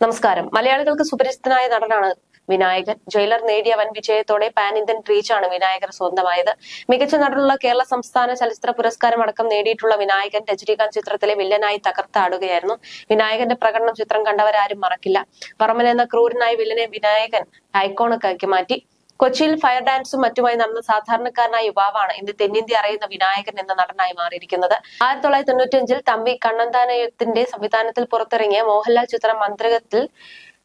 നമസ്കാരം. മലയാളികൾക്ക് സുപരിചിതനായ നടനാണ് വിനായകൻ. ജയിലർ നേടിയ വൻ വിജയത്തോടെ പാൻ ഇന്ത്യൻ റീച്ചാണ് വിനായകർ സ്വന്തമായത്. മികച്ച നടനുള്ള കേരള സംസ്ഥാന ചലച്ചിത്ര പുരസ്കാരം അടക്കം നേടിയിട്ടുള്ള വിനായകൻ രജനീകാന്ത് ചിത്രത്തിലെ വില്ലനായി തകർത്താടുകയായിരുന്നു വിനായകന്റെ പ്രകടനം ചിത്രം കണ്ടവരാരും മറക്കില്ല. പറമ്പൻ എന്ന ക്രൂരനായ വില്ലനെ വിനായകൻ ഐക്കോണക്കാക്കി മാറ്റി. കൊച്ചിയിൽ ഫയർ ഡാൻസും മറ്റുമായി നടന്ന സാധാരണക്കാരനായ യുവാവാണ് ഇന്ന് തെന്നിന്ത്യ അറിയുന്ന വിനായകൻ എന്ന നടനായി മാറിയിരിക്കുന്നത്. ആയിരത്തി തൊള്ളായിരത്തി തൊണ്ണൂറ്റഞ്ചിൽ തമ്പി കണ്ണന്താനയത്തിന്റെ സംവിധാനത്തിൽ പുറത്തിറങ്ങിയ മോഹൻലാൽ ചിത്രം മന്ത്രകത്തിൽ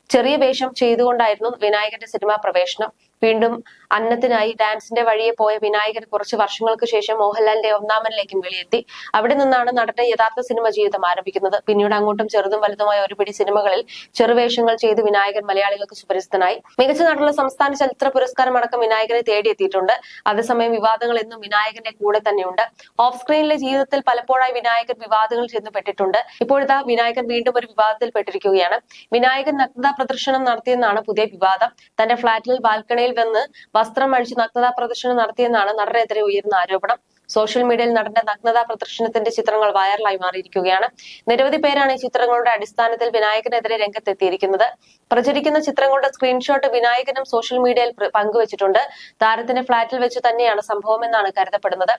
ചെറിയ വേഷം ചെയ്തുകൊണ്ടായിരുന്നു വിനായകന്റെ സിനിമാ പ്രവേശനം. വീണ്ടും അന്നത്തിനായി ഡാൻസിന്റെ വഴിയെ പോയ വിനായകൻ കുറച്ച് വർഷങ്ങൾക്ക് ശേഷം മോഹൻലാലിന്റെ ഒന്നാമനിലേക്കും വെളിയെത്തി. അവിടെ നിന്നാണ് നടന്റെ യഥാർത്ഥ സിനിമ ജീവിതം ആരംഭിക്കുന്നത്. പിന്നീട് അങ്ങോട്ടും ചെറുതും വലുതുമായ ഒരുപിടി സിനിമകളിൽ ചെറുവേഷങ്ങൾ ചെയ്ത് വിനായകൻ മലയാളികൾക്ക് സുപരിചിതനായി. മികച്ച നടനുള്ള സംസ്ഥാന ചലച്ചിത്ര പുരസ്കാരം അടക്കം വിനായകനെ തേടിയെത്തിയിട്ടുണ്ട്. അതേസമയം വിവാദങ്ങൾ എന്നും വിനായകന്റെ കൂടെ തന്നെയുണ്ട്. ഓഫ് സ്ക്രീനിലെ ജീവിതത്തിൽ പലപ്പോഴായി വിനായകൻ വിവാദങ്ങൾ ചെന്നുപെട്ടിട്ടുണ്ട് ഇപ്പോഴത്തെ വിനായകൻ വീണ്ടും ഒരു വിവാദത്തിൽ പെട്ടിരിക്കുകയാണ്. വിനായകൻ നഗ്നതാ പ്രദർശനം നടത്തിയെന്നാണ് പുതിയ വിവാദം. തന്റെ ഫ്ളാറ്റിൽ ബാൽക്കണിയിൽ വന്ന് വസ്ത്രം അഴിച്ച് നഗ്നതാ പ്രദർശനം നടത്തിയെന്നാണ് നടനെതിരെ ഉയർന്ന ആരോപണം. സോഷ്യൽ മീഡിയയിൽ നടന്റെ നഗ്നതാ പ്രദർശനത്തിന്റെ ചിത്രങ്ങൾ വൈറലായി മാറിയിരിക്കുകയാണ്. നിരവധി പേരാണ് ഈ ചിത്രങ്ങളുടെ അടിസ്ഥാനത്തിൽ വിനായകനെതിരെ രംഗത്തെത്തിയിരിക്കുന്നത്. പ്രചരിക്കുന്ന ചിത്രങ്ങളുടെ സ്ക്രീൻഷോട്ട് വിനായകനും സോഷ്യൽ മീഡിയയിൽ പങ്കുവച്ചിട്ടുണ്ട്. താരത്തിന്റെ ഫ്ളാറ്റിൽ വെച്ച് തന്നെയാണ് സംഭവം എന്നാണ് കരുതപ്പെടുന്നത്.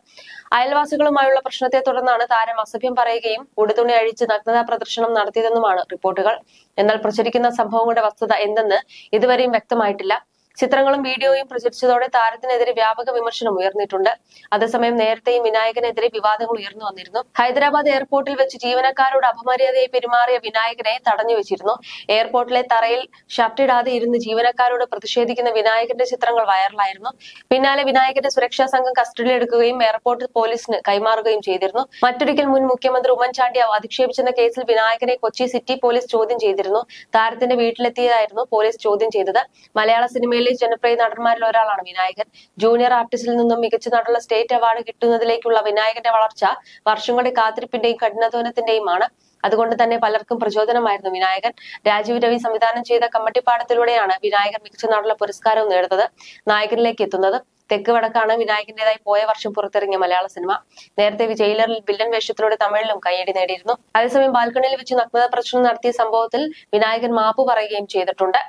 അയൽവാസികളുമായുള്ള പ്രശ്നത്തെ തുടർന്നാണ് താരം അസഭ്യം പറയുകയും ഉടുതുണി അഴിച്ച് നഗ്നതാ പ്രദർശനം നടത്തിയതെന്നുമാണ് റിപ്പോർട്ടുകൾ. എന്നാൽ പ്രചരിക്കുന്ന സംഭവങ്ങളുടെ വസ്തുത എന്തെന്ന് ഇതുവരെയും വ്യക്തമായിട്ടില്ല. ചിത്രങ്ങളും വീഡിയോയും പ്രചരിച്ചതോടെ താരത്തിനെതിരെ വ്യാപക വിമർശനം ഉയർന്നിട്ടുണ്ട്. അതേസമയം നേരത്തെയും വിനായകനെതിരെ വിവാദങ്ങൾ ഉയർന്നു വന്നിരുന്നു. ഹൈദരാബാദ് എയർപോർട്ടിൽ വെച്ച് ജീവനക്കാരോട് അപമര്യാദയായി പെരുമാറിയ വിനായകനെ തടഞ്ഞു വെച്ചിരുന്നു. എയർപോർട്ടിലെ തറയിൽ ഷർട്ടിടാതെ ഇരുന്ന് ജീവനക്കാരോട് പ്രതിഷേധിക്കുന്ന വിനായകന്റെ ചിത്രങ്ങൾ വൈറലായിരുന്നു. പിന്നാലെ വിനായകന്റെ സുരക്ഷാ സംഘം കസ്റ്റഡിയിലെടുക്കുകയും എയർപോർട്ട് പോലീസിന് കൈമാറുകയും ചെയ്തിരുന്നു. മറ്റൊരിക്കൽ മുൻ മുഖ്യമന്ത്രി ഉമ്മൻചാണ്ടി അധിക്ഷേപിച്ചെന്ന കേസിൽ വിനായകനെ കൊച്ചി സിറ്റി പോലീസ് ചോദ്യം ചെയ്തിരുന്നു. താരത്തിന്റെ വീട്ടിലെത്തിയതായിരുന്നു പോലീസ് ചോദ്യം ചെയ്തത്. മലയാള സിനിമയിലെ ജനപ്രിയ നടന്മാരിൽ ഒരാളാണ് വിനായകൻ. ജൂനിയർ ആർട്ടിസ്റ്റിൽ നിന്നും മികച്ച നടനുള്ള സ്റ്റേറ്റ് അവാർഡ് കിട്ടുന്നതിലേക്കുള്ള വിനായകന്റെ വളർച്ച വർഷങ്ങളുടെ കാത്തിരിപ്പിന്റെയും കഠിനാധ്വാനത്തിന്റെയുമാണ്. അതുകൊണ്ട് തന്നെ പലർക്കും പ്രചോദനമായിരുന്നു വിനായകൻ. രാജീവ് രവി സംവിധാനം ചെയ്ത കമ്മട്ടിപ്പാടത്തിലൂടെയാണ് വിനായകൻ മികച്ച നടനുള്ള പുരസ്കാരവും നേടുന്നത് നായകനിലേക്ക് എത്തുന്നത്. തെക്ക് വടക്കാണ് വിനായകന്റേതായി പോയ വർഷം പുറത്തിറങ്ങിയ മലയാള സിനിമ. നേരത്തെ വിജയിലറിൽ വില്ലൻ വേഷത്തിലൂടെ തമിഴിലും കയ്യടി നേടിയിരുന്നു. അതേസമയം ബാൽക്കണിയിൽ വെച്ച് നഗ്നത പ്രശ്നം നടത്തിയ സംഭവത്തിൽ വിനായകൻ മാപ്പ് പറയുകയും ചെയ്തിട്ടുണ്ട്.